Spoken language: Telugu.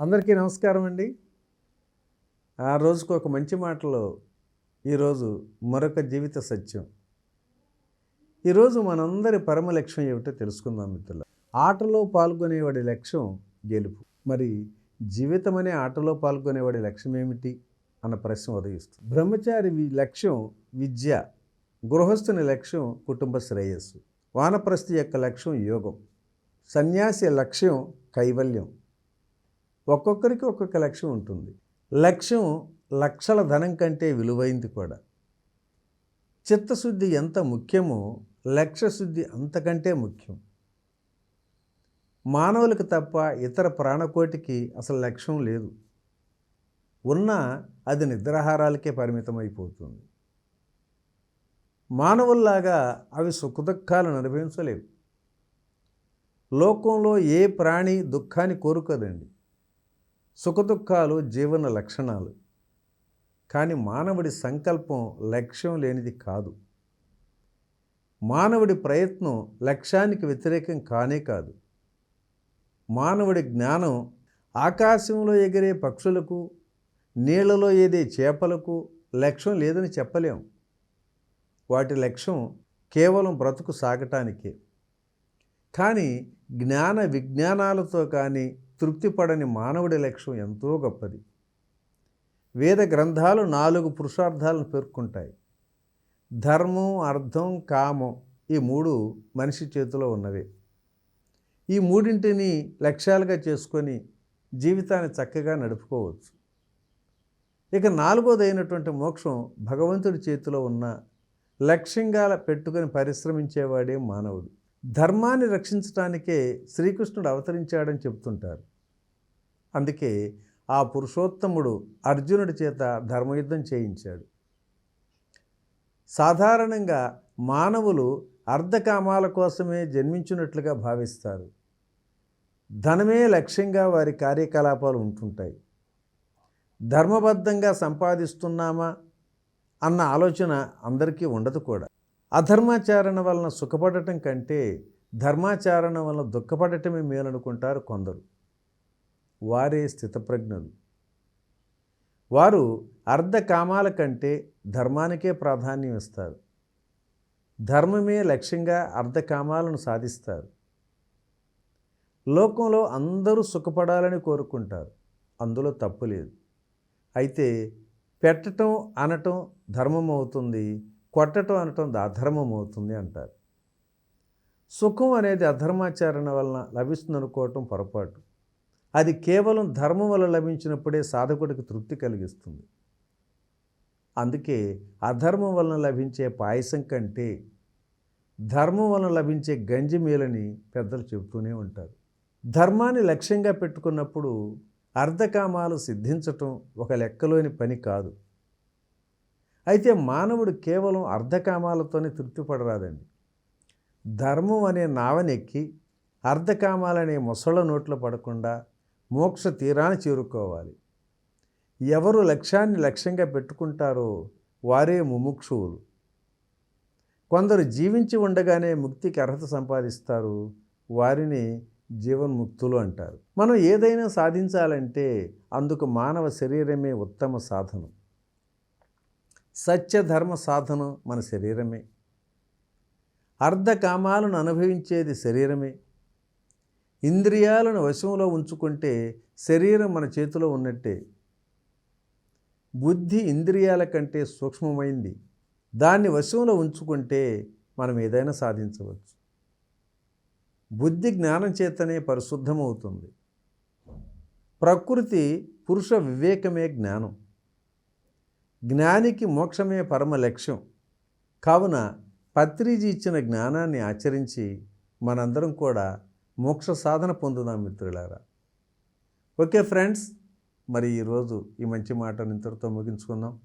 అందరికీ నమస్కారం అండి. ఆ రోజుకు ఒక మంచి మాటలో ఈరోజు మరొక జీవిత సత్యం. ఈరోజు మనందరి పరమ లక్ష్యం ఏమిటో తెలుసుకుందాం మిత్రులు ఆటలో పాల్గొనేవాడి లక్ష్యం గెలుపు. మరి జీవితం అనే ఆటలో పాల్గొనేవాడి లక్ష్యం ఏమిటి అన్న ప్రశ్న ఉదయిస్తుంది. బ్రహ్మచారి లక్ష్యం విద్య గృహస్థుని లక్ష్యం కుటుంబ శ్రేయస్సు వానప్రస్థి యొక్క లక్ష్యం యోగం సన్యాసి లక్ష్యం కైవల్యం ఒక్కొక్కరికి ఒక్కొక్క లక్ష్యం ఉంటుంది. లక్ష్యం లక్షల ధనం కంటే విలువైంది కూడా. చిత్తశుద్ధి ఎంత ముఖ్యమో లక్ష్యశుద్ధి అంతకంటే ముఖ్యం. మానవులకు తప్ప ఇతర ప్రాణకోటికి అసలు లక్ష్యం లేదు. ఉన్నా అది నిద్రాహారాలకే పరిమితమైపోతుంది. మానవుల్లాగా అవి సుఖదుఖాలను అనుభవించలేవు. లోకంలో ఏ ప్రాణి దుఃఖాన్ని కోరుకోదండి. సుఖదుఖాలు జీవన లక్షణాలు. కానీ మానవుడి సంకల్పం లక్ష్యం లేనిది కాదు. మానవుడి ప్రయత్నం లక్ష్యానికి వ్యతిరేకం కానే కాదు. మానవుడి జ్ఞానం ఆకాశంలో ఎగిరే పక్షులకు నీళ్ళలో ఏదే చేపలకు లక్ష్యం లేదని చెప్పలేం. వాటి లక్ష్యం కేవలం బ్రతుకు సాగటానికే. కానీ జ్ఞాన విజ్ఞానాలతో కానీ తృప్తిపడని మానవుడి లక్ష్యం ఎంతో గొప్పది. వేద గ్రంథాలు నాలుగు పురుషార్థాలను పేర్కొంటాయి. ధర్మం అర్థం కామం ఈ మూడు మనిషి చేతిలో ఉన్నవే. ఈ మూడింటిని లక్ష్యాలుగా చేసుకొని జీవితాన్ని చక్కగా నడుపుకోవచ్చు. ఇక నాలుగోదైనటువంటి మోక్షం భగవంతుడి చేతిలో ఉన్న లక్ష్యంగా పెట్టుకొని పరిశ్రమించేవాడే మానవుడు. ధర్మాన్ని రక్షించడానికే శ్రీకృష్ణుడు అవతరించాడని చెప్తుంటారు. అందుకే ఆ పురుషోత్తముడు అర్జునుడి చేత ధర్మయుద్ధం చేయించాడు. సాధారణంగా మానవులు అర్ధకామాల కోసమే జన్మించినట్లుగా భావిస్తారు. ధనమే లక్ష్యంగా వారి కార్యకలాపాలు ఉంటుంటాయి. ధర్మబద్ధంగా సంపాదిస్తున్నామా అన్న ఆలోచన అందరికీ ఉండదు కూడా. అధర్మాచరణ వలన సుఖపడటం కంటే ధర్మాచరణ వలన దుఃఖపడటమే మేలనుకుంటారు కొందరు. వారే స్థితప్రజ్ఞులు. వారు అర్ధకామాల కంటే ధర్మానికే ప్రాధాన్యం ఇస్తారు. ధర్మమే లక్ష్యంగా అర్ధకామాలను సాధిస్తారు. లోకంలో అందరూ సుఖపడాలని కోరుకుంటారు. అందులో తప్పు లేదు. అయితే పెట్టటం అనటం ధర్మం అవుతుంది. కొట్టటం అనటం అధర్మం అవుతుంది అంటారు. సుఖం అనేది అధర్మాచరణ వలన లభిస్తుంది అనుకోవటం పొరపాటు. అది కేవలం ధర్మం వల్ల లభించినప్పుడే సాధకుడికి తృప్తి కలిగిస్తుంది. అందుకే అధర్మం వలన లభించే పాయసం కంటే ధర్మం వలన లభించే గంజి మేలని పెద్దలు చెబుతూనే ఉంటారు. ధర్మాన్ని లక్ష్యంగా పెట్టుకున్నప్పుడు అర్ధకామాలు సిద్ధించటం ఒక లెక్కలోని పని కాదు. అయితే మానవుడు కేవలం అర్ధకామాలతోనే తృప్తిపడరాదండి. ధర్మం అనే నావనెక్కి అర్ధకామాలనే మొసళ్ళ నోట్లో పడకుండా మోక్ష తీరాన్ని చేరుకోవాలి. ఎవరు లక్ష్యాన్ని లక్ష్యంగా పెట్టుకుంటారో వారే ముముక్షువులు. కొందరు జీవించి ఉండగానే ముక్తికి అర్హత సంపాదిస్తారు వారిని జీవన్ముక్తులు అంటారు. మనం ఏదైనా సాధించాలంటే అందుకు మానవ శరీరమే ఉత్తమ సాధనం. సత్యధర్మ సాధనం మన శరీరమే. అర్ధకామాలను అనుభవించేది శరీరమే. ఇంద్రియాలను వశంలో ఉంచుకుంటే శరీరం మన చేతిలో ఉన్నట్టే. బుద్ధి ఇంద్రియాల కంటే సూక్ష్మమైంది. దాన్ని వశంలో ఉంచుకుంటే మనం ఏదైనా సాధించవచ్చు. బుద్ధి జ్ఞానం చేతనే పరిశుద్ధమవుతుంది. ప్రకృతి పురుష వివేకమే జ్ఞానం. జ్ఞానికి మోక్షమే పరమ లక్ష్యం. కావున పత్రిజీ ఇచ్చిన జ్ఞానాన్ని ఆచరించి మనందరం కూడా మోక్ష సాధన పొందుదాం మిత్రులారా. ఓకే ఫ్రెండ్స్ మరి ఈరోజు ఈ మంచి మాటను ఇంతటితో ముగించుకుందాం.